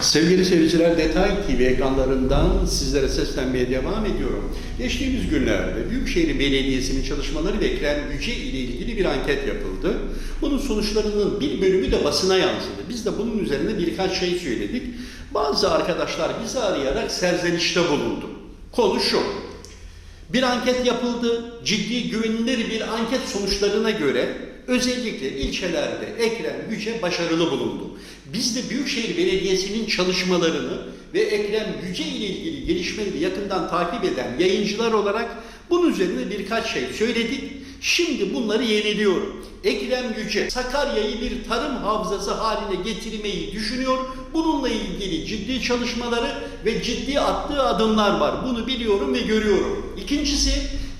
Sevgili seyirciler, Detay TV ekranlarından sizlere seslenmeye devam ediyorum. Geçtiğimiz günlerde Büyükşehir Belediyesi'nin çalışmaları ve Ekrem Yüce ile ilgili bir anket yapıldı. Bunun sonuçlarının bir bölümü de basına yansıdı. Biz de bunun üzerine birkaç şey söyledik. Bazı arkadaşlar bizi arayarak serzenişte bulundu. Konu şu. Bir anket yapıldı. Ciddi güvenilir bir anket sonuçlarına göre özellikle ilçelerde Ekrem Yüce başarılı bulundu. Biz de Büyükşehir Belediyesi'nin çalışmalarını ve Ekrem Yüce ile ilgili gelişmeleri yakından takip eden yayıncılar olarak bunun üzerine birkaç şey söyledik. Şimdi bunları yeniliyorum. Ekrem Yüce Sakarya'yı bir tarım havzası haline getirmeyi düşünüyor. Bununla ilgili ciddi çalışmaları ve ciddi attığı adımlar var. Bunu biliyorum ve görüyorum. İkincisi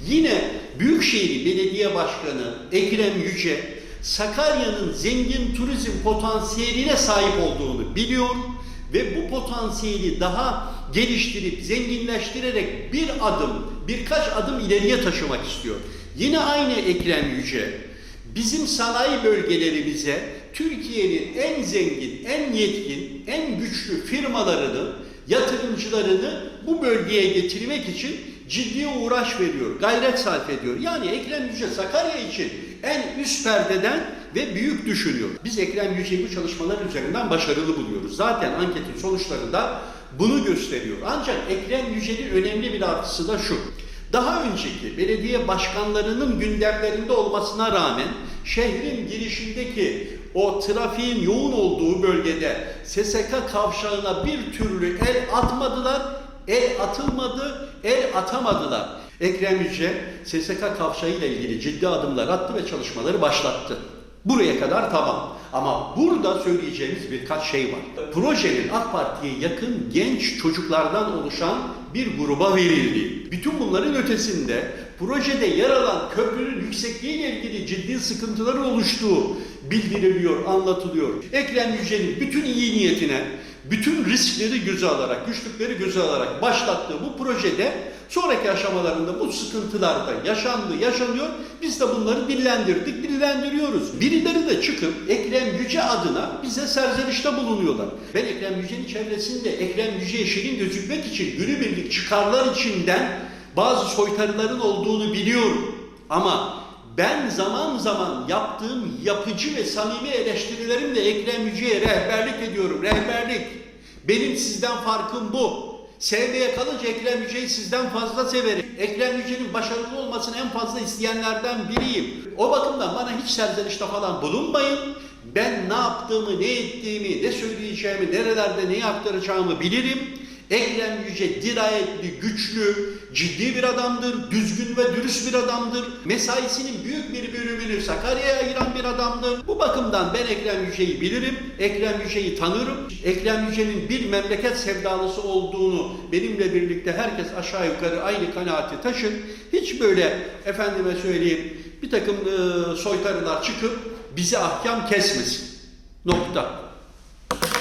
yine Büyükşehir Belediye Başkanı Ekrem Yüce Sakarya'nın zengin turizm potansiyeline sahip olduğunu biliyor ve bu potansiyeli daha geliştirip zenginleştirerek bir adım, birkaç adım ileriye taşımak istiyor. Yine aynı Ekrem Yüce bizim sanayi bölgelerimize Türkiye'nin en zengin, en yetkin, en güçlü firmalarını, yatırımcılarını bu bölgeye getirmek için ciddi uğraş veriyor, gayret sarf ediyor. Yani Ekrem Yüce Sakarya için en üst perdeden ve büyük düşünüyor. Biz Ekrem Yüce'yi bu çalışmalar üzerinden başarılı buluyoruz. Zaten anketin sonuçları da bunu gösteriyor. Ancak Ekrem Yüce'nin önemli bir artısı da şu. Daha önceki belediye başkanlarının gündemlerinde olmasına rağmen şehrin girişindeki o trafiğin yoğun olduğu bölgede SSK kavşağına bir türlü el atmadılar, el atılmadı, el atamadılar. Ekrem Yüce SSK kavşağı ile ilgili ciddi adımlar attı ve çalışmaları başlattı. Buraya kadar tamam. Ama burada söyleyeceğimiz birkaç şey var. Projenin AK Parti'ye yakın genç çocuklardan oluşan bir gruba verildi. Bütün bunların ötesinde projede yer alan köprünün yüksekliğiyle ilgili ciddi sıkıntıların oluştuğu bildiriliyor, anlatılıyor. Ekrem Yücel'in bütün iyi niyetine, bütün riskleri göze alarak, güçlükleri göze alarak başlattığı bu projede sonraki aşamalarında bu sıkıntılar da yaşandı, yaşanıyor. Biz de bunları dillendirdik, dillendiriyoruz. Birileri de çıkıp Ekrem Yüce adına bize serzenişte bulunuyorlar. Ben Ekrem Yüce'nin çevresinde Ekrem Yüce'ye şirin gözükmek için günübirlik çıkarlar içinden bazı soytarıların olduğunu biliyorum. Ama ben zaman zaman yaptığım yapıcı ve samimi eleştirilerimle Ekrem Yüce'ye rehberlik ediyorum. Rehberlik. Benim sizden farkım bu. Sevmeye kalınca Ekrem Yüce'yi sizden fazla severim. Ekrem Yüce'nin başarılı olmasını en fazla isteyenlerden biriyim. O bakımdan bana hiç serzenişte falan bulunmayın. Ben ne yaptığımı, ne ettiğimi, ne söyleyeceğimi, nerelerde neyi aktaracağımı bilirim. Ekrem Yüce dirayetli, güçlü, ciddi bir adamdır, düzgün ve dürüst bir adamdır. Mesaisinin büyük bir bölümünü Sakarya'ya ayıran bir adamdır. Bu bakımdan ben Ekrem Yüce'yi bilirim, Ekrem Yüce'yi tanırım. Ekrem Yüce'nin bir memleket sevdalısı olduğunu benimle birlikte herkes aşağı yukarı aynı kanaati taşır. Hiç böyle efendime söyleyeyim bir takım e, soytarılar çıkıp bize ahkam kesmesin. Nokta.